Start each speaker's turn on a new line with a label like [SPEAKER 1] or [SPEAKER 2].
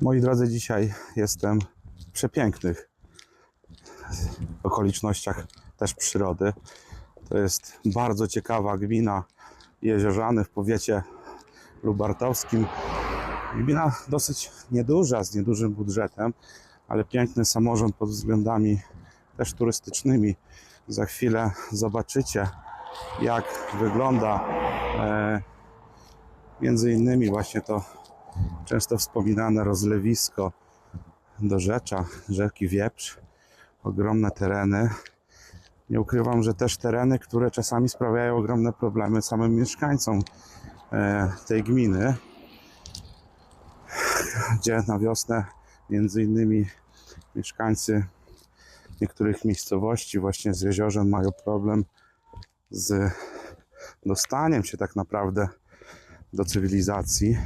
[SPEAKER 1] Moi drodzy, dzisiaj jestem w przepięknych okolicznościach też przyrody. To jest bardzo ciekawa gmina Jeziorzany w powiecie lubartowskim. Gmina dosyć nieduża, z niedużym budżetem, ale piękny samorząd pod względami też turystycznymi. Za chwilę zobaczycie, jak wygląda e, między innymi właśnie to często wspominane rozlewisko do rzecza, rzeki Wieprz. Ogromne tereny. Nie ukrywam, że też tereny, które czasami sprawiają ogromne problemy samym mieszkańcom e, tej gminy, gdzie na wiosnę między innymi mieszkańcy niektórych miejscowości właśnie z jeziorzem mają problem z dostaniem się tak naprawdę do cywilizacji.